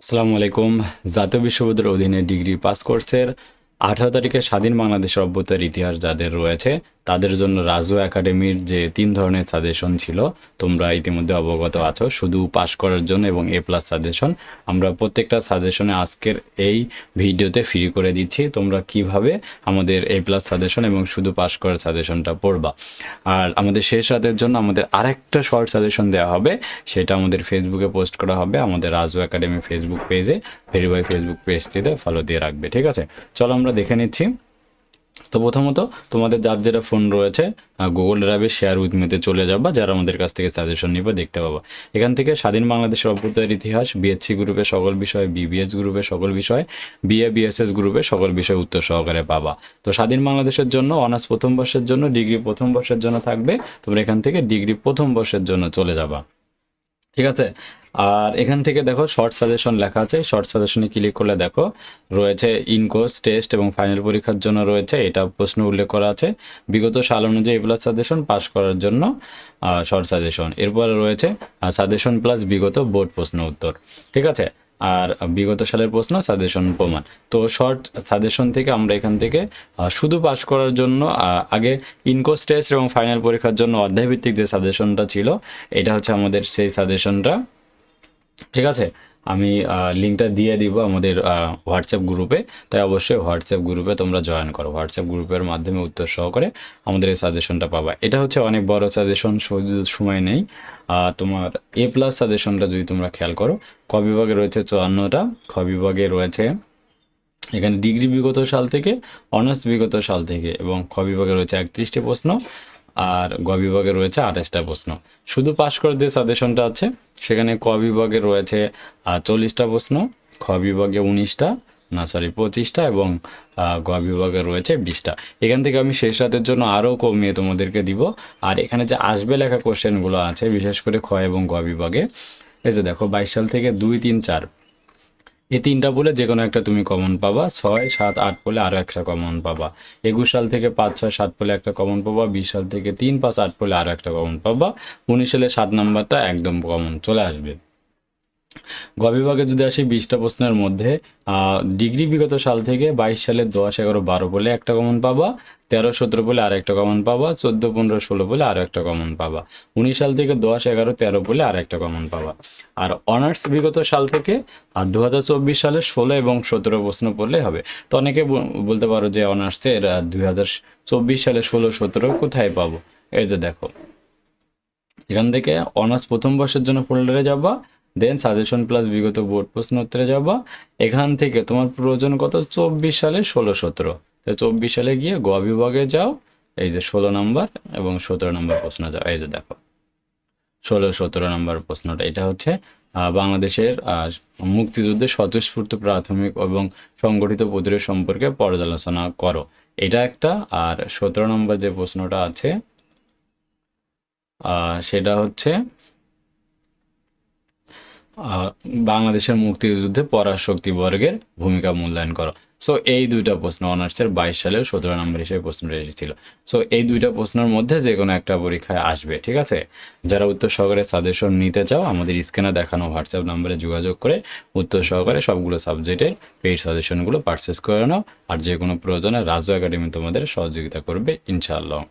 আসসালামু আলাইকুম। জাতীয় বিশ্ববিদ্যালয়ের অধীনে ডিগ্রি পাস কোর্সের আঠারো তারিখে স্বাধীন বাংলাদেশের অভ্যুত্থার ইতিহাস যাদের রয়েছে, তাদের জন্য রাজু একাডেমির যে তিন ধরনের সাজেশন ছিল, তোমরা ইতিমধ্যে অবগত আছো। শুধু পাস করার জন্য এবং এ প্লাস সাজেশন। আমরা প্রত্যেকটা সাজেশনে আজকের এই ভিডিওতে ফ্রি করে দিচ্ছি। তোমরা কীভাবে আমাদের এ প্লাস সাজেশন এবং শুধু পাস করার সাজেশনটা পড়বা। আর আমাদের শেষ রাতের জন্য আমাদের আরেকটা শর্ট সাজেশন দেওয়া হবে। সেটা আমাদের ফেসবুকে পোস্ট করা হবে। আমাদের রাজু একাডেমি ফেসবুক পেজে ভেরিফাই ফেসবুক পেজটিতে ফলো দিয়ে রাখবে, ঠিক আছে? চলো আমরা দেখে নিচ্ছি। তো প্রথমত তোমাদের যার যেটা ফোন রয়েছে গুগল ড্রাইভে শেয়ার উইথ মিতে চলে যাবা, যারা আমাদের কাছ থেকে সাজেশন নিবে দেখতে পাবা। এখান থেকে স্বাধীন বাংলাদেশের অভ্যুত্থানের ইতিহাস বিএসসি গ্রুপে সকল বিষয় বিবিএস গ্রুপে সকল বিষয় বিএ বিএসএস গ্রুপে সকল বিষয় উত্তর সহকারে পাবা। তো স্বাধীন বাংলাদেশের জন্য অনার্স প্রথম বর্ষের জন্য ডিগ্রি প্রথম বর্ষের জন্য থাকবে, তোমরা এখান থেকে ডিগ্রি প্রথম বর্ষের জন্য চলে যাবা। ঠিক আছে? আর এখান থেকে দেখো শর্ট সাজেশন লেখা আছে। শর্ট সাজেশনে ক্লিক করলে দেখো রয়েছে ইনকোর্স টেস্ট এবং ফাইনাল পরীক্ষার জন্য রয়েছে। এটা প্রশ্ন উল্লেখ করা আছে। বিগত সাল অনুযায়ী প্লাস সাজেশন পাস করার জন্য শর্ট সাজেশন এরপরে রয়েছে সাজেশন প্লাস বিগত বোর্ড প্রশ্ন উত্তর। ঠিক আছে? আর বিগত সালের প্রশ্ন সাজেশন প্রমাণ। তো শর্ট সাজেশন থেকে আমরা এখান থেকে শুধু পাস করার জন্য আগে ইনকোর্স টেস্ট এবং ফাইনাল পরীক্ষার জন্য অধ্যায়ভিত্তিক যে সাজেশনটা ছিল, এটা হচ্ছে আমাদের সেই সাজেশনটা ঠিক আছে? আমি লিঙ্কটা দিয়ে দিব আমাদের হোয়াটসঅ্যাপ গ্রুপে তাই অবশ্যই হোয়াটসঅ্যাপ গ্রুপে তোমরা জয়েন করো। হোয়াটসঅ্যাপ গ্রুপের মাধ্যমে উত্তর সহকারে আমাদের এই সাজেশনটা পাবা। এটা হচ্ছে অনেক বড় সাজেশন সময় নেই। তোমার এ প্লাস সাজেশনটা যদি তোমরা খেয়াল করো, ক বিভাগে রয়েছে চুয়ান্নটা, খ বিভাগে রয়েছে এখানে ডিগ্রি বিগত সাল থেকে অনার্স বিগত সাল থেকে এবং খ বিভাগে রয়েছে একত্রিশটি প্রশ্ন। আর গ বিভাগে রয়েছে আঠাশটা প্রশ্ন। শুধু পাস করার যে সাজেশনটা আছে, সেখানে ক বিভাগে রয়েছে চল্লিশটা প্রশ্ন, খ বিভাগে উনিশটা, না সরি পঁচিশটা এবং গ বিভাগে রয়েছে বিশটা। এখান থেকে আমি শেষ রাতের জন্য আরও কমিয়ে তোমাদেরকে দিব। আর এখানে যে আসবে লেখা কোশ্চেনগুলো আছে, বিশেষ করে খ এবং গ বিভাগে, এই যে দেখো, বাইশ সাল থেকে দুই, তিন, চার। এই তিনটা বলে যে কোনো একটা তুমি কমন পাবা। ছয়, সাত, আট বলে আরও একটা কমন পাবা। একুশ সাল থেকে পাঁচ, ছয়, সাত বলে একটা কমন পাবা। বিশ সাল থেকে তিন, পাঁচ, আট বলে আরও একটা কমন পাবা। উনিশ সালে সাত নাম্বারটা একদম কমন চলে আসবে। গ বিভাগে যদি আসি বিশটা প্রশ্নের মধ্যে ডিগ্রি বিগত সাল থেকে বাইশ সালে দশ, এগারো, বারো বলে একটা কমন পাবা, তেরো, সতেরো বলে আর একটা কমন পাবা, চোদ্দ, পনেরো, ষোলো বলে আরও একটা কমন পাবা, উনিশ সাল থেকে দশ, এগারো, তেরো বলে আর একটা কমন পাবা। আর অনার্স বিগত সাল থেকে আর দু হাজার চব্বিশ সালে ষোলো এবং সতেরো প্রশ্ন পড়লে হবে। তো অনেকে বলতে পারো যে অনার্সের দুই হাজার চব্বিশ সালে ষোলো, সতেরো কোথায় পাবো? এই যে দেখো, এখান থেকে অনার্স প্রথম বর্ষের জন্য ফোল্ডারে যাবা দেন সাজেশন প্লাস বিগত বোর্ড প্রশ্ন উত্তরে যাবা। এখান থেকে তোমার প্রয়োজন কত? চব্বিশ সালে ষোলো সতেরো। তো চব্বিশ সালে গিয়ে গ বিভাগে যাও। এই যে ষোলো নম্বর এবং সতেরো নম্বর প্রশ্ন যাও। এই যে দেখো। ষোলো সতেরো নম্বর প্রশ্নটা এটা হচ্ছে বাংলাদেশের আহ, মুক্তিযুদ্ধের স্বতঃস্ফূর্ত প্রাথমিক এবং সংগঠিত প্রতিরোধ সম্পর্কে পর্যালোচনা করো। এটা একটা আর সতেরো নম্বর যে প্রশ্নটা আছে সেটা হচ্ছে বাংলাদেশের মুক্তিযুদ্ধে পরাশক্তি বর্গের ভূমিকা মূল্যায়ন করো। সো এই দুইটা প্রশ্ন অনার্সের বাইশ সালেও সতেরো নম্বর হিসেবে প্রশ্নটা এসেছিল। সো এই দুইটা প্রশ্নের মধ্যে যে কোনো একটা পরীক্ষায় আসবে, ঠিক আছে? যারা উত্তর সহকারে সাজেশন নিতে চাও, আমাদের স্ক্রিনে দেখানো হোয়াটসঅ্যাপ নম্বরে যোগাযোগ করে উত্তর সহকারে সবগুলো সাবজেক্টের পেইড সাজেশনগুলো পারচেস করে নাও। আর যে কোনো প্রয়োজনে রাজু একাডেমি তোমাদের সহযোগিতা করবে, ইনশাআল্লাহ।